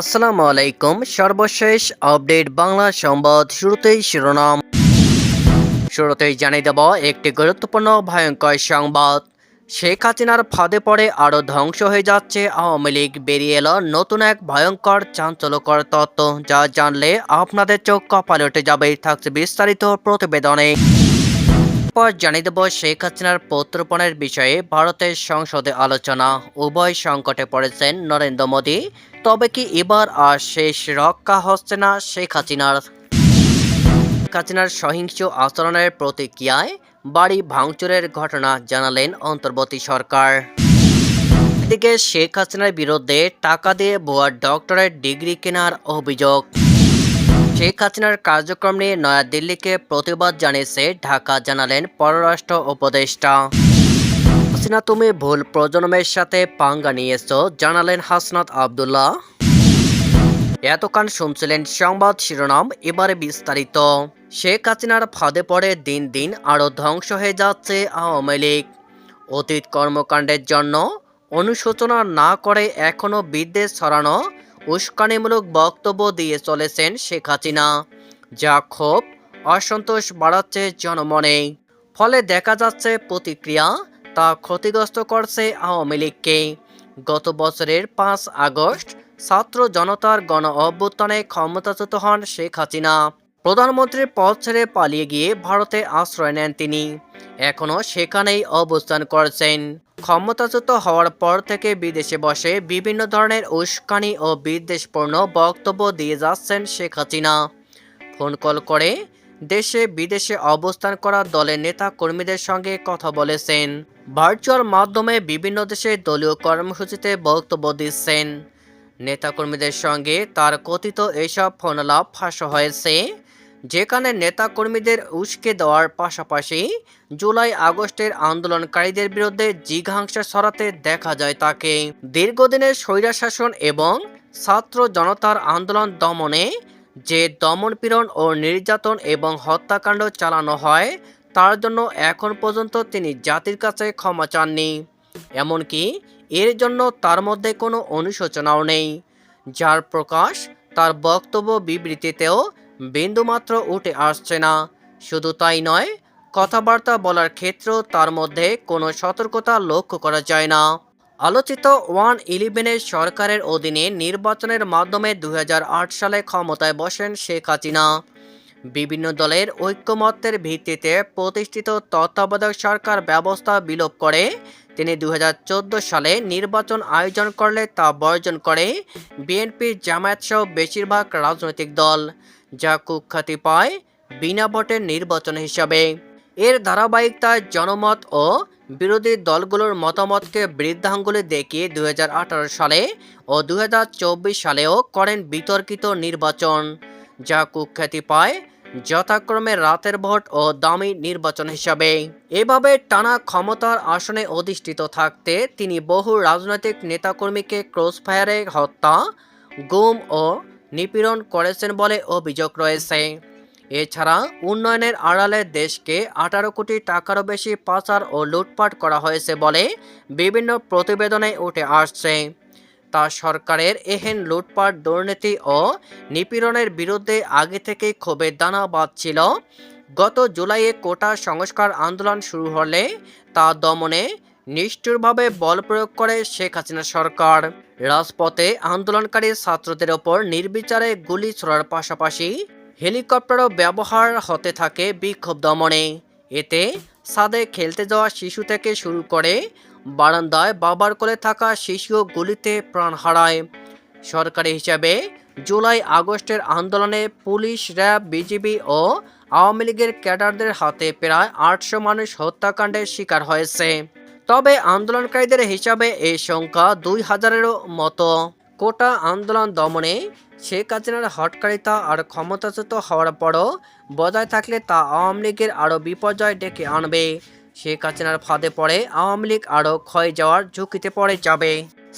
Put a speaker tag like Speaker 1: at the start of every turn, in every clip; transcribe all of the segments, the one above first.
Speaker 1: আসসালামু আলাইকুম। সর্বশেষ আপডেট বাংলা সংবাদ শুরুতেই শিরোনাম। শুরুতেই জানিয়ে দেব, একটি গুরুত্বপূর্ণ ভয়ঙ্কর সংবাদ। শেখ হাসিনার ফাঁদে পড়ে আরও ধ্বংস হয়ে যাচ্ছে আওয়ামী লীগ। বেরিয়ে এলো নতুন এক ভয়ঙ্কর চাঞ্চল্যকর তত্ত্ব, যা জানলে আপনাদের চোখ কপালে উঠে যাবে। থাকছে বিস্তারিত প্রতিবেদনে। পর জানিয়ে দেব শেখ হাসিনার প্রত্যর্পণের বিষয়ে ভারতের সংসদে আলোচনা। উভয় সংকটে পড়েছেন নরেন্দ্র মোদী। তবে কি এবার আর শেষ রক্ষা হচ্ছে না শেখ হাসিনার? শেখ হাসিনার সহিংস আচরণের প্রতিক্রিয়ায় বাড়ি ভাঙচুরের ঘটনা জানালেন অন্তর্বর্তী সরকার। এদিকে শেখ হাসিনার বিরুদ্ধে টাকা দিয়ে ভুয়া ডক্টরেট ডিগ্রি কেনার অভিযোগ। শেখ হাসিনার কার্যক্রম নিয়ে নয়াদিল্লিকে প্রতিবাদ জানিয়েছে ঢাকা, জানালেন পররাষ্ট্র উপদেষ্টা। হাসিনা, তুমি ভুল প্রজন্মের সাথে পাঙ্গা নিয়েছো, জানালেন হাসনাত আবদুল্লাহ। এতক্ষণ শুনছিলেন সংবাদ শিরোনাম, এবারে বিস্তারিত। শেখ হাসিনার ফাঁদে পড়ে দিন দিন আরও ধ্বংস হয়ে যাচ্ছে আওয়ামী লীগ। অতীত কর্মকাণ্ডের জন্য অনুশোচনা না করে এখনও বিদ্বেষ ছড়ানো উস্কানিমূলক বক্তব্য দিয়ে চলেছেন শেখ হাসিনা। যা ক্ষোভ, অসন্তোষ বাড়াচ্ছে জনমনে। ফলে দেখা যাচ্ছে প্রতিক্রিয়া, তা ক্ষতিগ্রস্ত করছে আওয়ামী লীগকে। গত বছরের পাঁচ আগস্ট ছাত্র জনতার গণ অভ্যুত্থানে ক্ষমতাচ্যুত হন শেখ হাসিনা। প্রধানমন্ত্রীর পদ ছেড়ে পালিয়ে গিয়ে ভারতে আশ্রয় নেন তিনি। এখনও সেখানেই অবস্থান করছেন। ক্ষমতাচ্যুত হওয়ার পর থেকে বিদেশে বসে বিভিন্ন ধরনের উস্কানি ও বিদ্বেষপূর্ণ বক্তব্য দিয়ে যাচ্ছেন শেখ হাসিনা। ফোন কল করে দেশে বিদেশে অবস্থান করা দলের নেতা কর্মীদের সঙ্গে কথা বলেছেন। ভার্চুয়াল মাধ্যমে বিভিন্ন দেশে দলীয় কর্মসূচিতে বক্তব্য দিচ্ছেন। নেতাকর্মীদের সঙ্গে তার কথিত এসব ফোনালাপ ফাঁস হয়েছে। যেখানে নেতাকর্মীদের উস্কে দেওয়ার পাশাপাশি জুলাই আগস্টের আন্দোলনকারীদের বিরুদ্ধে জিঘাংসা সরাতে দেখা যায় তাকে। দীর্ঘদিনের স্বৈরাশাসন এবং ছাত্র জনতার আন্দোলন দমনে যে দমনপীড়ন ও নির্যাতন এবং হত্যাকাণ্ড চালানো হয়, তার জন্য এখন পর্যন্ত তিনি জাতির কাছে ক্ষমা চাননি। এমনকি এর জন্য তার মধ্যে কোনো অনুশোচনাও নেই। যার প্রকাশ তার বক্তব্য বিবৃতিতেও বিন্দুমাত্র উঠে আসছে না। শুধু তাই নয়, কথাবার্তা বলার ক্ষেত্রেও তার মধ্যে কোনো সতর্কতা লক্ষ্য করা যায় না। আলোচিত ওয়ান ইলেভেনের সরকারের অধীনে নির্বাচনের মাধ্যমে দুই হাজার আট সালে ক্ষমতায় বসেন শেখ হাসিনা। বিভিন্ন দলের ঐক্যমত্যের ভিত্তিতে প্রতিষ্ঠিত তত্ত্বাবধায়ক সরকার ব্যবস্থা বিলোপ করে, তিনি দু হাজার চোদ্দ সালে নির্বাচন আয়োজন করলে তা বর্জন করে বিএনপি জামায়াত সহ বেশিরভাগ রাজনৈতিক দল। যা কুখ্যাতি পায় বিনা ভোটের নির্বাচন হিসাবে। এর ধারাবাহিকতায় জনমত ও বিরোধী দলগুলোর মতামতকে বৃদ্ধাঙ্গুলি দেখিয়ে দুই হাজার আঠারো সালে ও দু হাজার চব্বিশ সালেও করেন বিতর্কিত নির্বাচন, যা কুখ্যাতি পায় যথাক্রমে রাতের ভোট ও দামি নির্বাচন হিসাবে। এভাবে টানা ক্ষমতার আসনে অধিষ্ঠিত থাকতে তিনি বহু রাজনৈতিক নেতাকর্মীকে ক্রসফায়ারে হত্যা, গুম ও নিপীড়ন করেছেন বলে অভিযোগ রয়েছে। এছাড়া উন্নয়নের আড়ালে দেশকে আঠারো কোটি টাকারও বেশি পাচার ও লুটপাট করা হয়েছে বলে বিভিন্ন প্রতিবেদনে উঠে আসছে। তা সরকারের এহেন লুটপাট, দুর্নীতি ও নিপীড়নের বিরুদ্ধে আগে থেকেই ক্ষোভের দানা বাঁধছিল। গত জুলাইয়ে কোটা সংস্কার আন্দোলন শুরু হলে তা দমনে নিষ্ঠুরভাবে বল প্রয়োগ করে শেখ হাসিনা সরকার। রাজপথে আন্দোলনকারী ছাত্রদের ওপর নির্বিচারে গুলি ছোড়ার পাশাপাশি হেলিকপ্টারও ব্যবহার হতে থাকে বিক্ষোভ দমনে। এতে ছাদে খেলতে যাওয়া শিশু থেকে শুরু করে বারান্দায় বাবার কোলে থাকা শিশুও গুলিতে প্রাণ হারায়। সরকারি হিসাবে জুলাই আগস্টের আন্দোলনে পুলিশ, র্যাব, বিজিবি ও আওয়ামী লীগের ক্যাডারদের হাতে প্রায় আটশো মানুষ হত্যাকাণ্ডের শিকার হয়েছে। তবে আন্দোলনকারীদের হিসাবে এই সংখ্যা দুই হাজারেরও মতো। কোটা আন্দোলন দমনে শেখ হাসিনার হটকারিতা আর ক্ষমতাচ্যুত হওয়ার পরও বজায় থাকলে তা আওয়ামী লীগের আরও বিপর্যয় ডেকে আনবে। শেখ হাসিনার ফাঁদে পড়ে আওয়ামী লীগ আরও ক্ষয় যাওয়ার ঝুঁকিতে পড়ে যাবে।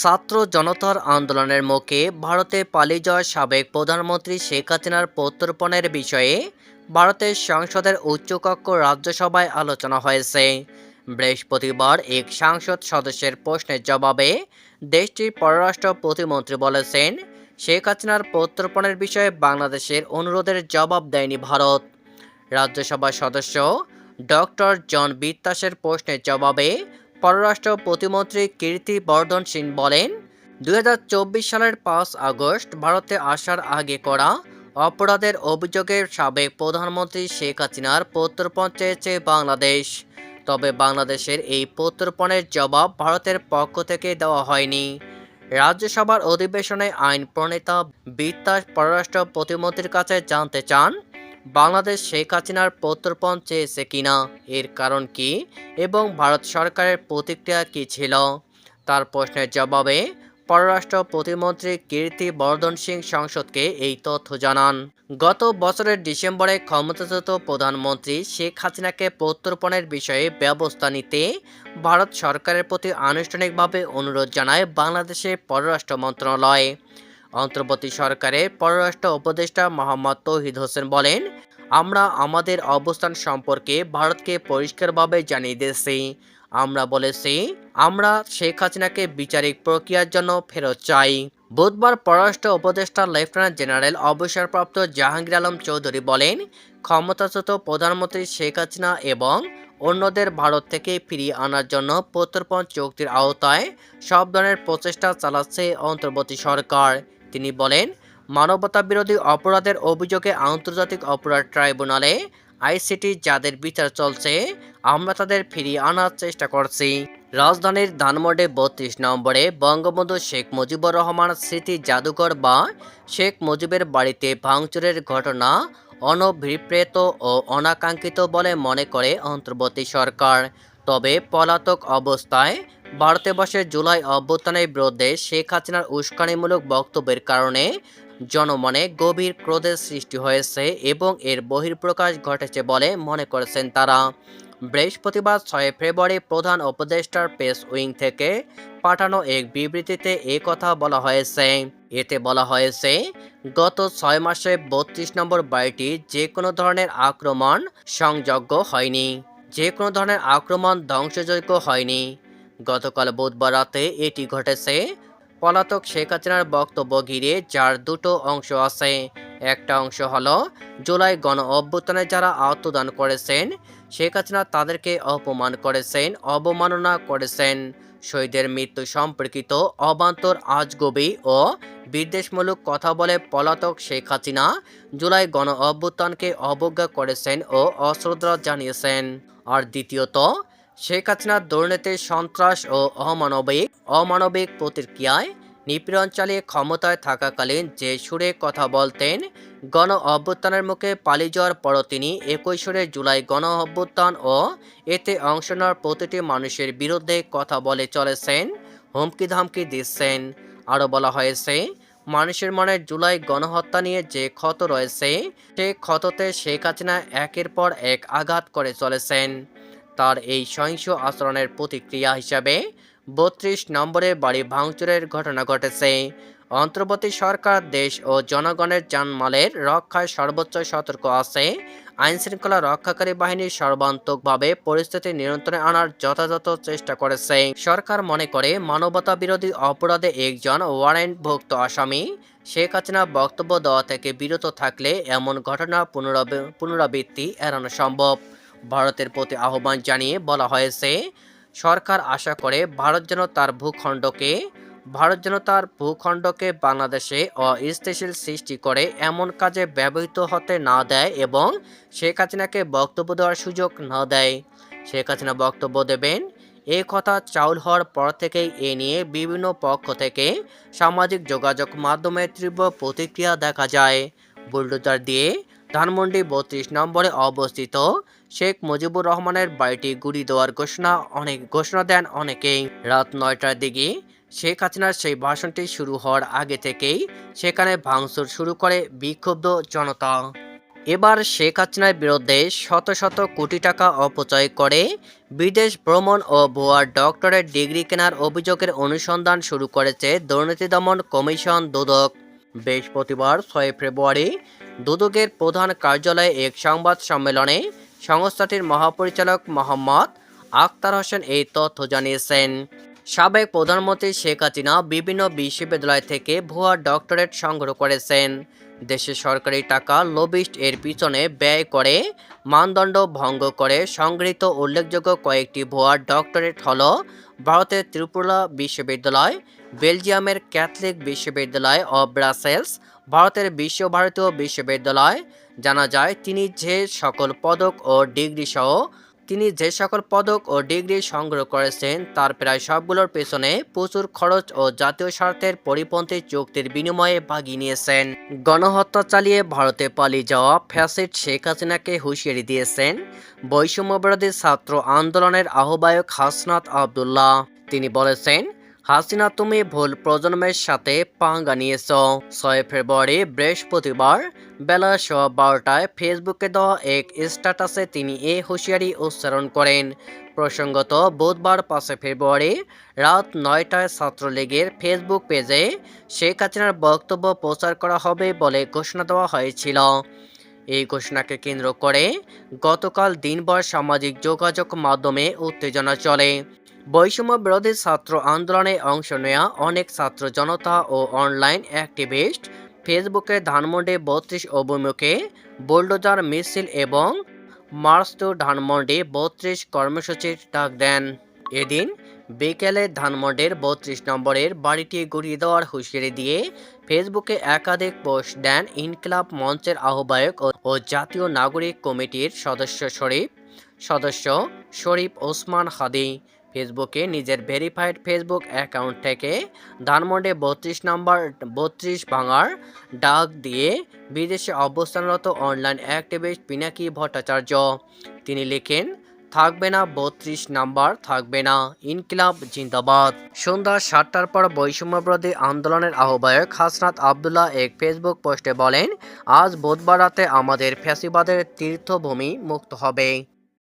Speaker 1: ছাত্র জনতার আন্দোলনের মুখে ভারতে পালিয়ে যাওয়া সাবেক প্রধানমন্ত্রী শেখ হাসিনার প্রত্যর্পণের বিষয়ে ভারতের সংসদের উচ্চকক্ষ রাজ্যসভায় আলোচনা হয়েছে। বৃহস্পতিবার এক সাংসদ সদস্যের প্রশ্নের জবাবে দেশটির পররাষ্ট্র প্রতিমন্ত্রী বলেছেন, শেখ হাসিনার প্রত্যর্পণের বিষয়ে বাংলাদেশের অনুরোধের জবাব দেয়নি ভারত। রাজ্যসভার সদস্য ডক্টর জন বিত্তাসের প্রশ্নের জবাবে পররাষ্ট্র প্রতিমন্ত্রী কীর্তি বর্ধন সিং বলেন দু হাজার চব্বিশ সালের পাঁচ আগস্ট ভারতে আসার আগে করা অপরাধের অভিযোগে সাবেক প্রধানমন্ত্রী শেখ হাসিনার প্রত্যর্পণ চেয়েছে বাংলাদেশ। তবে বাংলাদেশের এই প্রত্যর্পণের জবাব ভারতের পক্ষ থেকে দেওয়া হয়নি। রাজ্যসভার অধিবেশনে আইন প্রণেতা বিত্তাস পররাষ্ট্র প্রতিমন্ত্রীর কাছে জানতে চান, বাংলাদেশ শেখ হাসিনার প্রত্যর্পণ চেয়েছে কিনা, এর কারণ কি এবং ভারত সরকারের প্রতিক্রিয়া কী ছিল? তার প্রশ্নের জবাবে পররাষ্ট্র প্রতিমন্ত্রী কীর্তি বর্ধন সিং সংসদকে এই তথ্য জানান। গত বছরের ডিসেম্বরে ক্ষমতাচ্যুত প্রধানমন্ত্রী শেখ হাসিনাকে প্রত্যর্পণের বিষয়ে ব্যবস্থা নিতে ভারত সরকারের প্রতি আনুষ্ঠানিকভাবে অনুরোধ জানায় বাংলাদেশের পররাষ্ট্র মন্ত্রণালয়। অন্তর্বর্তী সরকারের পররাষ্ট্র উপদেষ্টা মোহাম্মদ তৌহিদ হোসেন বলেন, আমরা আমাদের অবস্থান সম্পর্কে ভারতকে পরিষ্কারভাবে জানিয়ে দিয়েছি। আমরা বলেছি, আমরা শেখ হাসিনাকে বিচারিক প্রক্রিয়ার জন্য ফেরত চাই। বুধবার পররাষ্ট্র উপদেষ্টা লেফটেন্যান্ট জেনারেল অবসরপ্রাপ্ত জাহাঙ্গীর আলম চৌধুরী বলেন, ক্ষমতাচ্যুত প্রধানমন্ত্রী শেখ হাসিনা এবং অন্যদের ভারত থেকে ফিরিয়ে আনার জন্য প্রত্যর্পণ চুক্তির আওতায় সব ধরনের প্রচেষ্টা চালাচ্ছে অন্তর্বর্তী সরকার। তিনি বলেন মানবতা বিরোধী অপরাধের অভিযোগে আন্তর্জাতিক অপরাধ ট্রাইব্যুনালে আইসিটি যাদের বিচার চলছে আমরা তাদের ফিরিয়ে আনার চেষ্টা করছি। রাজধানীর ধানমন্ডে বত্রিশ নম্বরে বঙ্গবন্ধু শেখ মুজিবুর রহমান স্মৃতি জাদুঘর বা শেখ মুজিবের বাড়িতে ভাঙচুরের ঘটনা অনভিপ্রেত ও অনাকাঙ্ক্ষিত বলে মনে করে অন্তর্বর্তী সরকার। তবে পলাতক অবস্থায় ভারতে বসে জুলাই অভ্যুত্থানের বিরুদ্ধে শেখ হাসিনার উস্কানিমূলক বক্তব্যের কারণে জনমনে গভীর ক্রোধের সৃষ্টি হয়েছে এবং এর বহির্প্রকাশ ঘটেছে বলে মনে করেছেন তারা। বৃহস্পতিবার ছয় ফেব্রুয়ারি প্রধান উপদেষ্টার পেস উইং থেকে পাঠানো এক বিবৃতিতে এ কথা বলা হয়েছে। এতে বলা হয়েছে, গত ছয় মাসে বত্রিশ নম্বর বাড়িটি যে কোনো ধরনের আক্রমণ সংযোগ্য হয়নি যে কোনো ধরনের আক্রমণ ধ্বংসযোগ্য হয়নি। গতকাল বুধবার রাতে এটি ঘটেছে। পলাতক শেখ হাসিনার বক্তব্য ঘিরে যার দুটো অংশ আছে। একটা অংশ হলো, জুলাই গণ অভ্যুত্থানে যারা আত্মদান করেছেন শেখ হাসিনা তাদেরকে অপমান করেছেন, অবমাননা করেছেন। শহীদের মৃত্যু সম্পর্কিত অবান্তর আজগবি ও বিদ্বেষমূলক কথা বলে পলাতক শেখ হাসিনা জুলাই গণ অভ্যুত্থানকে অবজ্ঞা করেছেন ও অশ্রদ্ধা জানিয়েছেন। আর দ্বিতীয়ত, শেখ হাসিনার দুর্নীতি সন্ত্রাস ও অমানবিক অমানবিক প্রতিক্রিয়ায় নিপীড়ন চালিয়ে ক্ষমতায় থাকাকালীন যে সুরে কথা বলতেন, গণ অভ্যুত্থানের মুখে পালিয়ে যাওয়ার পরও তিনি একই সুরে জুলাই গণ অভ্যুত্থান ও এতে অংশ নেওয়ার প্রতিটি মানুষের বিরুদ্ধে কথা বলে চলেছেন হুমকি ধামকি দিচ্ছেন। আরও বলা হয়েছে, মানুষের মনে জুলাই গণহত্যা নিয়ে যে ক্ষত রয়েছে সে ক্ষততে শেখ হাসিনা একের পর এক আঘাত করে চলেছেন। তার এই সহিংস আচরণের প্রতিক্রিয়া হিসাবে বত্রিশ নম্বরে বাড়ি ভাঙচুরের ঘটনা ঘটেছে। অন্তর্বর্তী সরকার, দেশ ও জনগণের জানমালের রক্ষায় সর্বোচ্চ সতর্ক আছে। আইনশৃঙ্খলা রক্ষাকারী বাহিনী সর্বান্তকভাবে পরিস্থিতি নিয়ন্ত্রণে আনার যথাযথ চেষ্টা করেছে। সরকার মনে করে মানবতা বিরোধী অপরাধে একজন ওয়ারেন্টভুক্ত আসামি শেখ হাসিনা বক্তব্য দেওয়া থেকে বিরত থাকলে এমন ঘটনা পুনরাব- পুনরাবৃত্তি এড়ানো সম্ভব। ভারতের প্রতি আহ্বান জানিয়ে বলা হয়েছে সরকার আশা করে ভারত যেন তার ভূখণ্ডকে, ভারত যেন তার ভূখণ্ডকে বাংলাদেশে অস্থিতিশীল সৃষ্টি করে এমন কাজে ব্যবহৃত হতে না দেয় এবং শেখ হাসিনাকে বক্তব্য দেওয়ার সুযোগ না দেয়। শেখ হাসিনা বক্তব্য দেবেন এই কথা চাউল হওয়ার পর থেকেই এ নিয়ে বিভিন্ন পক্ষ থেকে সামাজিক যোগাযোগ মাধ্যমে তীব্র প্রতিক্রিয়া দেখা যায়। বুলডোজার দিয়ে ধানমন্ডি বত্রিশ নম্বরে অবস্থিত শেখ মুজিবুর রহমানের বাড়িটি গুড়ি দেওয়ার ঘোষণা, অনেক ঘোষণা দেন অনেকেই। রাত নয়টার দিকে শেখ হাসিনার সেই ভাষণটি শুরু হওয়ার আগে থেকেই সেখানে ভাঙচুর শুরু করে বিক্ষুব্ধ জনতা। এবার শেখ হাসিনার বিরুদ্ধে শত শত কোটি টাকা অপচয় করে বিদেশ ভ্রমণ ও ভুয়া ডক্টরেট ডিগ্রি কেনার অভিযোগের অনুসন্ধান শুরু করেছে দুর্নীতি দমন কমিশন দুদক। বৃহস্পতিবার ছয় ফেব্রুয়ারি দুদকের প্রধান কার্যালয়ে এক সংবাদ সম্মেলনে সংস্থাটির মহাপরিচালক মোহাম্মদ আখতার হোসেন এই তথ্য জানিয়েছেন। সাবেক প্রধানমন্ত্রী শেখ হাসিনা বিভিন্ন বিশ্ববিদ্যালয় থেকে ভুয়া ডক্টরেট সংগ্রহ করেছেন। দেশের সরকারি টাকা লবিস্ট এর পিছনে ব্যয় করে মানদণ্ড ভঙ্গ করে সংগৃহীত উল্লেখযোগ্য কয়েকটি ভুয়া ডক্টরেট হল ভারতের ত্রিপুরা বিশ্ববিদ্যালয় বেলজিয়ামের ক্যাথলিক বিশ্ববিদ্যালয় ও ব্রাসেলস, ভারতের বিশ্বভারতীয় বিশ্ববিদ্যালয়। জানা যায়, তিনি যে সকল পদক ও ডিগ্রি সহ তিনি যে সকল পদক ও ডিগ্রি সংগ্রহ করেছেন, তার প্রায় সবগুলোর পেছনে প্রচুর খরচ ও জাতীয় স্বার্থের পরিপন্থী চুক্তির বিনিময়ে ভাগিয়ে নিয়েছেন। গণহত্যা চালিয়ে ভারতে পালিয়ে যাওয়া ফ্যাসিড শেখ হাসিনাকে হুঁশিয়ারি দিয়েছেন বৈষম্যবিরোধী ছাত্র আন্দোলনের আহ্বায়ক হাসনাত আবদুল্লাহ। তিনি বলেছেন হাসিনা, তুমি ভুল প্রজন্মের সাথে পাঙ্গা নিয়েছ। ছয় ফেব্রুয়ারি, বৃহস্পতিবার, বেলা সোয়া বারোটায় ফেসবুকে দেওয়া এক স্ট্যাটাসে তিনি এ হুঁশিয়ারি উচ্চারণ করেন। প্রসঙ্গত, বুধবার পাঁচে ফেব্রুয়ারি রাত নয়টায় ছাত্রলীগের ফেসবুক পেজে শেখ হাসিনার বক্তব্য প্রচার করা হবে বলে ঘোষণা দেওয়া হয়েছিল। এই ঘোষণাকে কেন্দ্র করে গতকাল দিনভর সামাজিক যোগাযোগ মাধ্যমে উত্তেজনা চলে। বৈষম্য বিরোধী ছাত্র আন্দোলনে অংশ নেওয়া অনেক ছাত্র জনতা ও অনলাইন অ্যাক্টিভিস্ট ফেসবুকে ধানমন্ডি বত্রিশ অভিমুখে বুলডোজার মিছিল এবং মার্চ টু ধানমন্ডি বত্রিশ কর্মসূচির ডাক দেন। এদিন বিকেলে ধানমন্ডির বত্রিশ নম্বরের বাড়িটি গুড়িয়ে দেওয়ার হুঁশিয়ারি দিয়ে ফেসবুকে একাধিক পোস্ট দেন ইনকিলাব মঞ্চের আহ্বায়ক ও- জাতীয় নাগরিক কমিটির সদস্য শরীফ সদস্য শরীফ ওসমান হাদি ফেসবুকে নিজের ভেরিফাইড ফেসবুক অ্যাকাউন্ট থেকে ধানমন্ডি বত্রিশ নম্বর, বত্রিশ ভাঙার ডাক দিয়ে বিদেশে অবস্থানরত অনলাইন অ্যাক্টিভিস্ট পিনাকি ভট্টাচার্য। তিনি লেখেন, থাকবে না বত্রিশ নাম্বার, থাকবে না। ইনকিলাব জিন্দাবাদ। সন্ধ্যা সাতটার পর বৈষম্যবিরোধী আন্দোলনের আহ্বায়ক হাসনাত আবদুল্লাহ এক ফেসবুক পোস্টে বলেন, আজ বুধবার রাতে আমাদের ফ্যাসিবাদের তীর্থভূমি মুক্ত হবে।